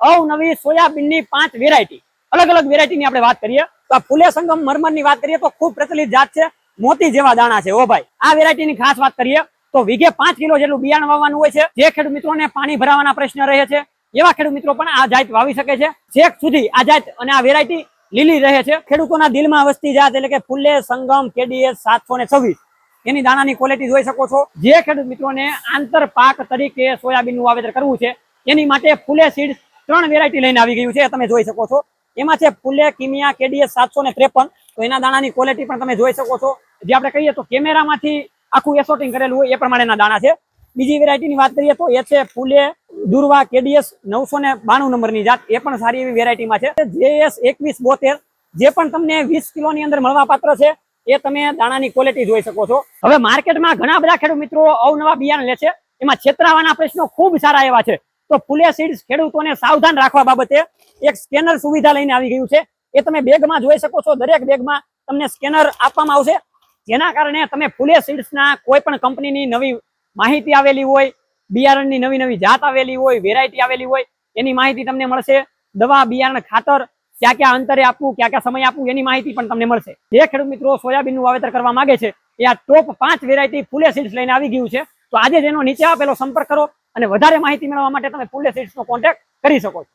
અવનવી સોયાબીનની પાંચ વેરાયટી અલગ અલગ વેરાયટીની આપણે વાત કરીએ. તો આ ફૂલે સંગમ મરમરની વાત કરીએ તો ખૂબ પ્રચલિત જાત છે. મોતી જેવા દાણા છે ઓ ભાઈ. આ વેરાયટીની ખાસ વાત કરીએ તો વીઘે પાંચ કિલો જેટલું બિયારણ વાવવાનું હોય છે. જે ખેડૂત મિત્રોને પાણી ભરાવાના પ્રશ્ન રહે છે, એવા ખેડૂત મિત્રો પણ આ જાત વાવી શકે છે. છેક સુધી આ જાત અને આ વેરાયટી લીલી રહે છે. ખેડૂતોના દિલમાં વસતી જાત એટલે કે ફૂલે સંગમ કેડીએસ સાતસો ને છવ્વીસ. એની દાણાની ક્વોલિટી જોઈ શકો છો. જે ખેડૂત મિત્રોને આંતર પાક તરીકે સોયાબીનનું વાવેતર કરવું છે, એની માટે ફૂલે સીડ ત્રણ વેરાયટી લઈને આવી ગયું છે તમે જોઈ શકો છો. એમાં છે ફૂલે, કિમિયા, કેડીએસ સાતસો ને ત્રેપન. તો એના દાણાની ક્વોલિટી પણ તમે જોઈ શકો છો. જે આપણે કહીએ તો કેમેરામાંથી આખું એસોટિંગ કરેલું હોય એ પ્રમાણેના દાણા છે. બીજી વેરાયટીની વાત કરીએ તો એ છે ફૂલે, દુર્વા, કેડીએસ નવસો ને બાણું નંબરની જાત. એ પણ સારી એવી વેરાયટીમાં છે. જેએસ એકવીસ બોતેર, જે પણ તમને વીસ કિલોની અંદર મળવા પાત્ર છે, એ તમે દાણાની ક્વોલિટી જોઈ શકો છો. હવે માર્કેટમાં ઘણા બધા ખેડૂત મિત્રો અવનવા બિયારણ લે છે. એમાં છેતરાવાના પ્રશ્નો ખૂબ સારા એવા છે. તો ફૂલે સીડ્સ ખેડૂતોને સાવધાન રાખવા બાબતે એક સ્કેનર સુવિધા લઈને આવી ગયું છે. એ તમે બેગમાં જોઈ શકો છો. દરેક બેગમાં તમને સ્કેનર આપવામાં આવશે. જેના કારણે તમે ફૂલે સીડ્સના કોઈ પણ કંપનીની નવી માહિતી આવેલી હોય, બિયારણની નવી નવી જાત આવેલી હોય વેરાયટી આવેલી હોય, એની માહિતી તમને મળશે. દવા, બિયારણ, ખાતર, ક્યાં ક્યાં અંતરે આપવું, ક્યાં ક્યાં સમય આપવું, એની માહિતી પણ તમને મળશે. જે ખેડૂત મિત્રો સોયાબીનનું વાવેતર કરવા માંગે છે, એ આ ટોપ પાંચ વેરાયટી ફૂલે સીડ્સ લઈને આવી ગયું છે. તો આજે જ એનો નીચે આપેલો સંપર્ક કરો. અને વધારે માહિતી મેળવવા માટે તમે ફૂલે સીડ્સનો કોન્ટેક્ટ કરી શકો છો.